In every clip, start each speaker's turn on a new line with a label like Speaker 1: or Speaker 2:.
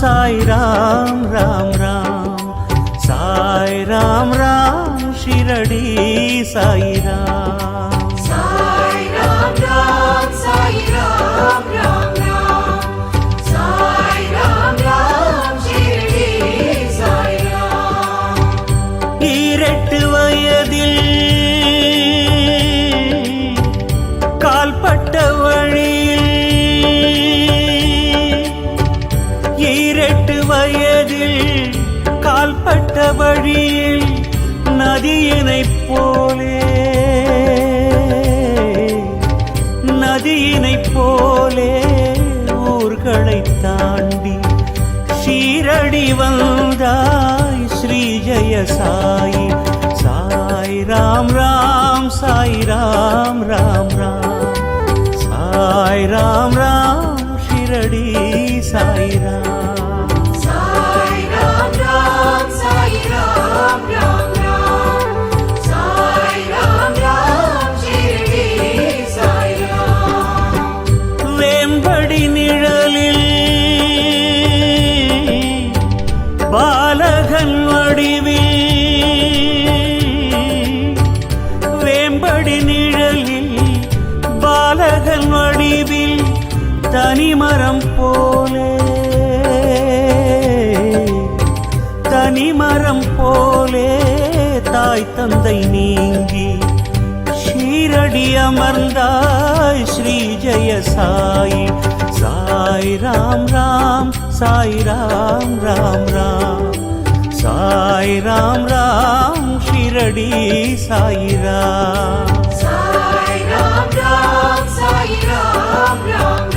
Speaker 1: சாய் ராம் ராம் சாய் ராம் ராம் ராம் சாய் ராம் ராம் ஷிரடி சாய் வந்தாய் ஸ்ரீ ஜய சாயி. சாய் ராம் ராம் சாய் ராம் ராம் ராம். சாய் ராம் ராம் ஷிரடி சாய்
Speaker 2: சாய் ராம் ராம் ராம். சாய் ராம் ராம் ஷிரடி சாய் ராம்.
Speaker 1: சாய் ராம் ராம் சாய் ராம் ராம்.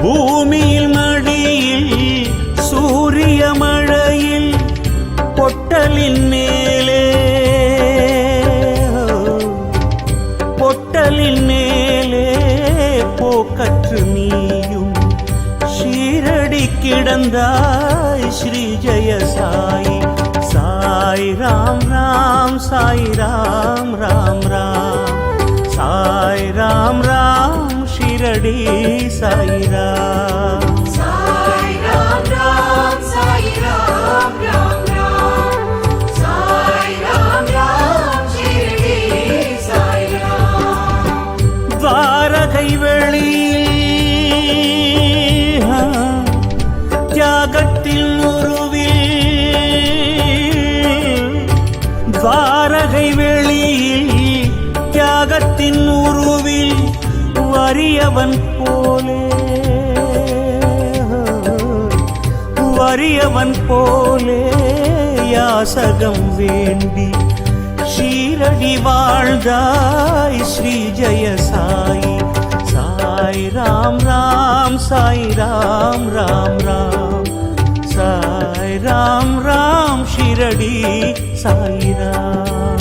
Speaker 1: பூமியில் மடியில் சூரிய மழையில் பொட்டலின் மேலே. பொட்டலின் மேலே போக்கற்று நீயும் ஷீரடி கிடந்தாய் ஸ்ரீ ஜெய சாய் சாய் ராம் ராம் சாய் ராம் ராம் ராம் சாய் ராம் ராம் ஷிரடி சாய் ராம்
Speaker 2: சாய் ராம்
Speaker 1: வறியவன் போலே. வறியவன் போலே. யாசகம் வேண்டி ஷீரடி வாழ்ந்தாய் ஸ்ரீ ஜய சாயி. சாய் ராம் ராம் சாய் ராம் ராம் ராம். சாய் ராம் ராம் ஷிரடி சாய் ராம்.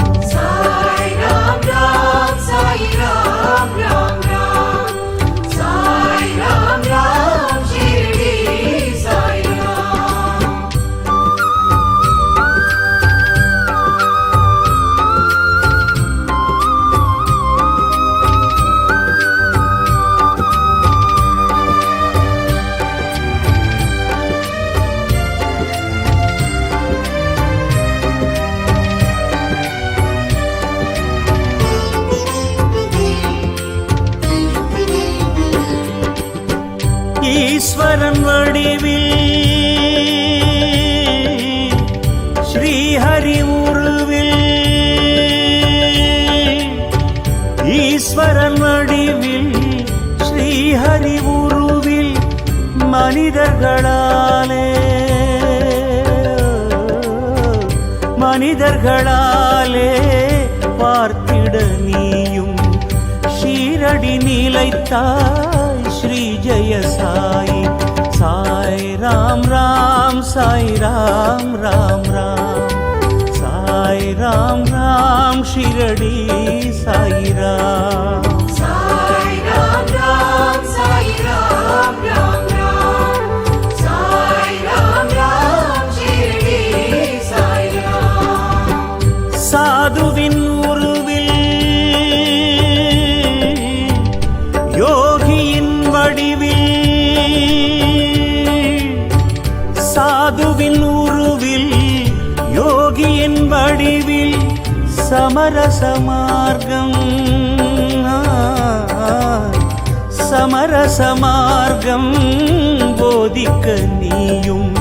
Speaker 1: மனிதர்களாலே பார்த்திட நீயும். ஷீரடி நிலைத்தாய் ஸ்ரீ ஜெய சாய். சாய் ராம் ராம் சாய் ராம் ராம் ராம். சாய் ராம் ராம் ஷிரடி சாய் ராம்.
Speaker 2: சாய் ராம் ராம் சாய்
Speaker 1: சாதுவின் உருவில். யோகியின் வடிவில். சாதுவின் உருவில். யோகியின் வடிவில். சமரச மார்க்கம். சமரச மார்க்கம். போதிக்க நீயும்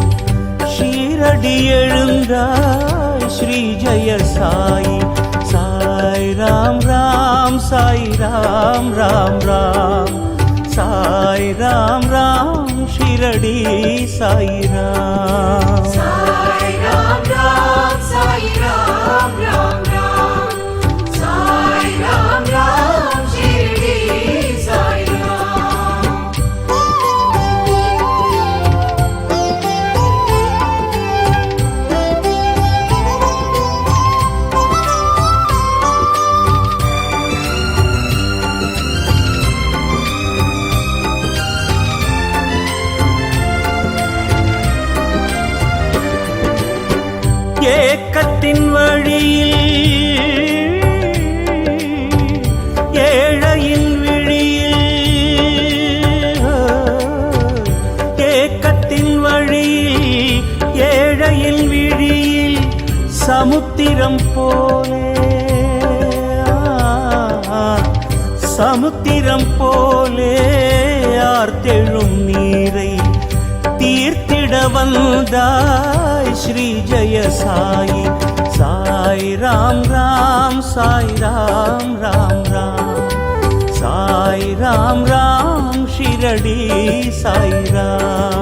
Speaker 1: ஷீரடி எழுந்தாய் ஸ்ரீ ஜய சாயி ராம் ராம் சாய் ராம் ராம் ராம் சாய் ராம் ராம் ஷிரடி சாய் ராம் சாய் ராம் ராம் சாய் ராம் ராம் சமுத்திரம் போலே. சமுத்திரம் போலே. ஆர்த்தெழும் நீரை தீர்த்திட வந்தாய் ஸ்ரீ ஜய சாயி சாய் ராம் ராம் சாய் ராம் ராம் ராம். சாய் ராம் ராம் ஷிரடி சாய் ராம்.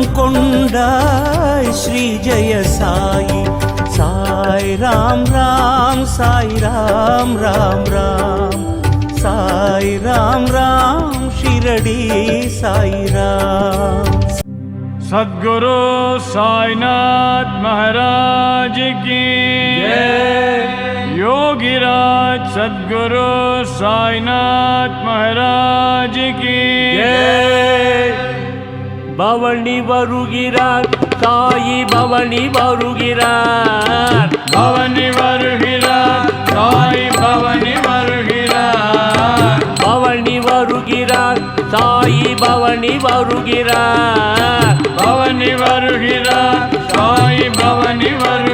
Speaker 1: தோற்றமும் கொண்டாய் ஸ்ரீ ஜெய சாய் சாய் ராம் ராம் சாய் ராம் ராம் ராம் சாய் ராம் ராம் ஷிரடி சாய் ராம்
Speaker 3: सद्गुरु साईनाथ महाराज की योगीराज सद्गुरु साईनाथ महाराज की
Speaker 1: பவனி வருகிறார் தாயி பவனி வருகிறார்.
Speaker 3: பவனி வருகிறார்
Speaker 1: தாய் பவனி வருகிறார்.
Speaker 3: பவனி வருகிறார் தாயி பவனி வருகிறார்.
Speaker 1: பவனி வருகிறார்
Speaker 3: தாய் பவனி
Speaker 4: வரு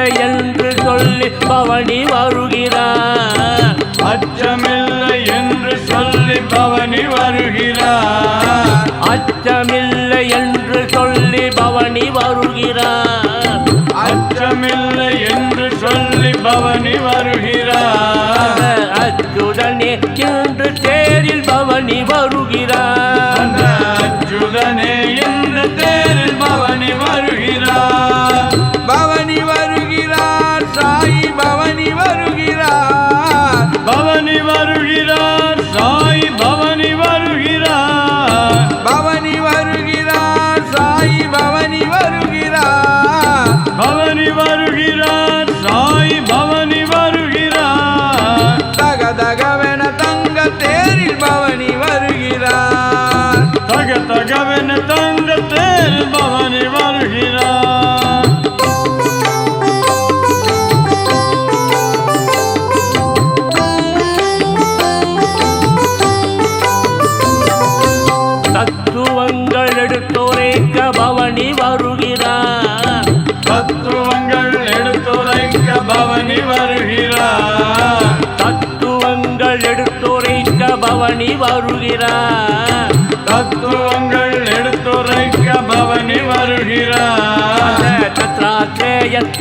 Speaker 1: அச்சமில்லை என்று சொல்லி பவனி வருகிறார்.
Speaker 3: அச்சமில்லை என்று சொல்லி பவனி வருகிறார்.
Speaker 1: அச்சமில்லை என்று சொல்லி பவனி வருகிறார்.
Speaker 3: அச்சமில்லை என்று சொல்லி பவனி வருகிறார்.
Speaker 5: அச்சுதனே இன்று தேரில் பவனி வருகிறார்.
Speaker 3: அச்சுதனே இந்த தேரில் பவனி வருகிறார்.
Speaker 4: வருகிறார்.
Speaker 5: தத்துவங்கள் எடுத்துரைக்க பவனி வருகிறார். தத்ராத்தேயன்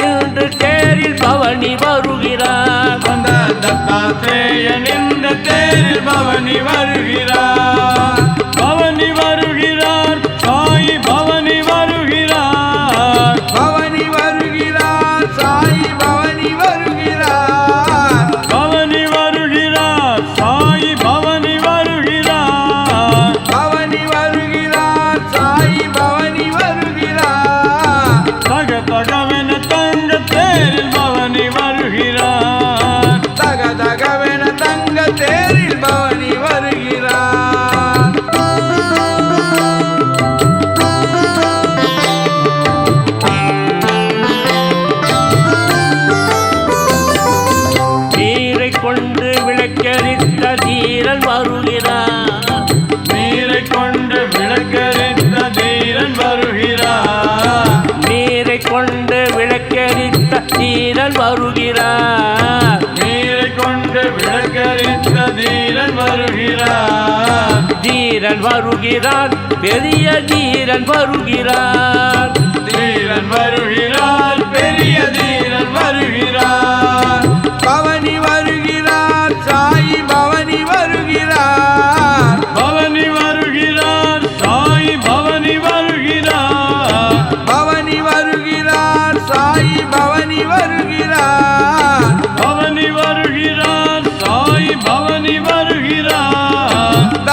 Speaker 5: தீரன் வருகிறார் பெரிய தீரன் வருகிறார்
Speaker 3: தீரன் வருகிறார் பெரிய தீரன் வருகிறார்
Speaker 4: பவனி வருகிறார் சாயி பவனி வருகிறார்
Speaker 3: பவனி வருகிறார் சாய் பவனி வருகிறார்
Speaker 4: பவனி வருகிறார் சாயி பவனி வருகிறார்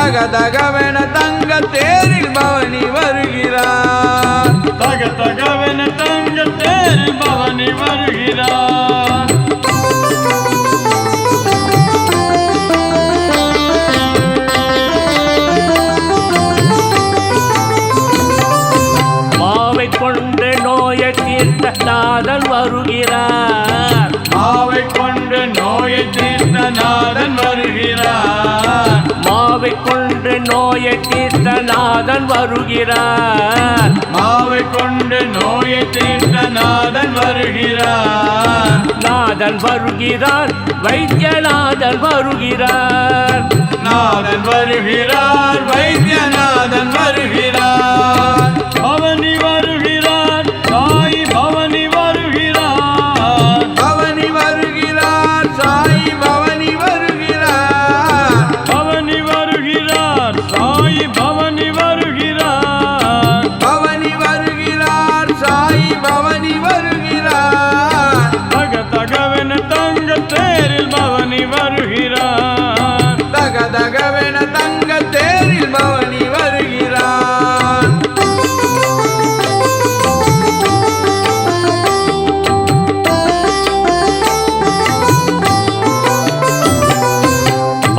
Speaker 4: தக தகவென தங்க தேரில் பவனி வருகிறார்.
Speaker 3: தக தகவென தங்க தேரில் பவனி வருகிறார்.
Speaker 5: மாவை கொண்டு நோயை தீர்த்த நாதன் வருகிறார்.
Speaker 3: மாவை கொண்டு நோயை தீர்த்த நாதன் வருகிறார்.
Speaker 5: மாவை கொண்டு நோயை தீர்த்த நாதன் வருகிறார்.
Speaker 3: நாதன் வருகிறார்
Speaker 5: வைத்தியநாதன் வருகிறார்.
Speaker 3: நாதன் வருகிறார் வைத்தியநாதன் வருகிறார். வருகிறார்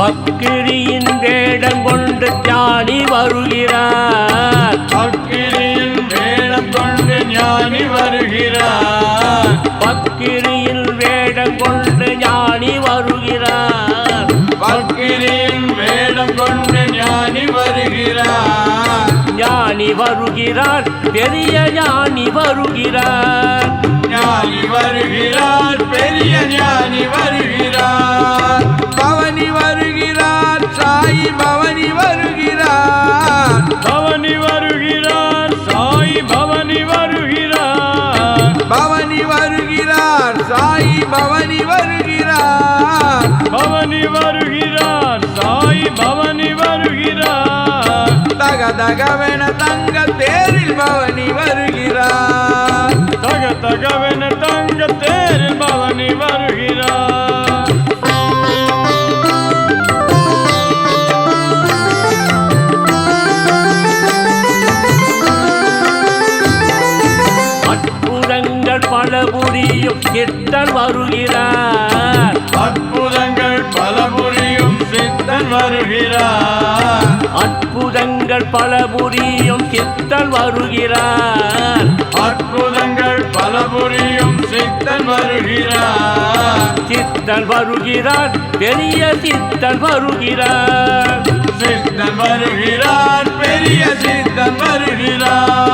Speaker 5: பக்கிரியின் வேடம் கொண்டு ஞானி வருகிறார்.
Speaker 3: அக்கிரியின் வேடம் கொண்டு ஞானி வருகிறார்.
Speaker 5: பக்கிரியில் வேடம் கொண்டு ஞானி வருகிறார்.
Speaker 3: பக்கிரியின் வேடம் கொண்டு ஞானி வருகிறார்.
Speaker 5: ஞானி வருகிறார் பெரிய ஞானி வருகிறார்.
Speaker 3: ஞானி வருகிறார் பெரிய ஞானி வருகிறார்.
Speaker 4: பவனி வருகிறார். சாயி பவனி வருகிறார்.
Speaker 3: பவனி வருகிறார் சாயி பவனி வருகிறார்.
Speaker 4: பவனி வருகிறார் சாயி பவனி வருகிறார். பவனி வருகிறார் சாயி பவனி வருகிறார்.
Speaker 5: தக தகவென தங்க தேரில் பவனி வருகிறார்.
Speaker 4: வருகிறார்
Speaker 3: அற்புதங்கள் பல புரியும்
Speaker 4: சித்தன் வருகிறார்
Speaker 3: அற்புதங்கள் பல புரியும்
Speaker 4: சித்தன் வருகிறார்
Speaker 3: சித்தன் வருகிறார் பெரிய சித்தன் வருகிறார்
Speaker 4: சித்தன் வருகிறார் பெரிய சித்தன் வருகிறார்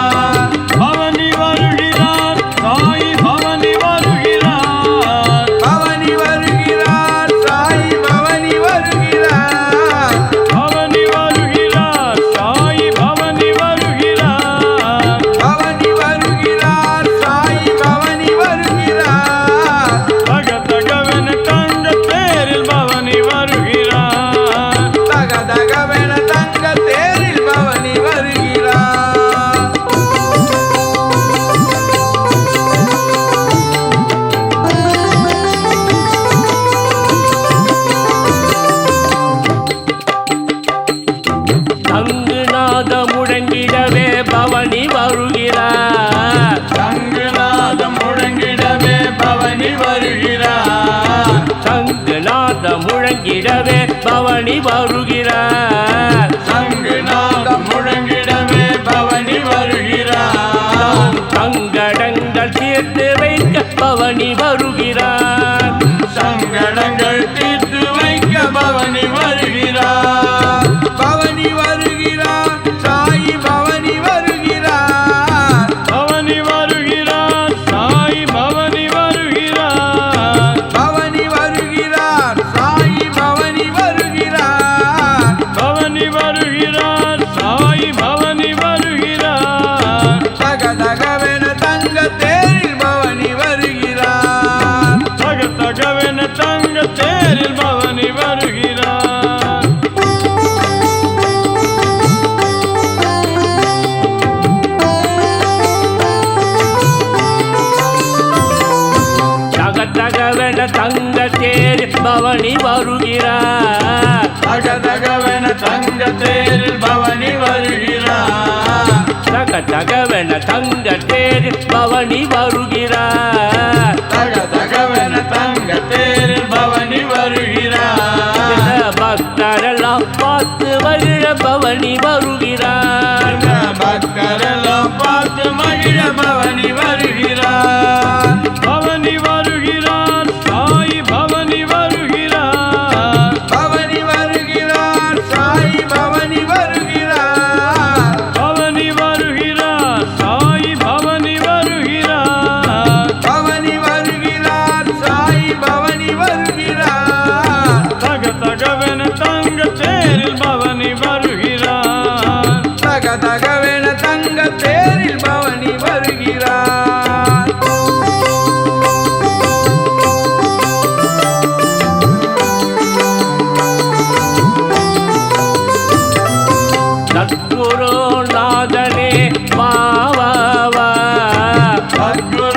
Speaker 4: நாதம் முழங்கிடவே பவனி வருகிறார்.
Speaker 5: சங்கு
Speaker 3: நாதம் முழங்கிடவே பவனி வருகிறார்.
Speaker 4: சங்கு
Speaker 3: நாதம் முழங்கிடவே பவனி வருகிறார்.
Speaker 6: good.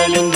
Speaker 6: залюб...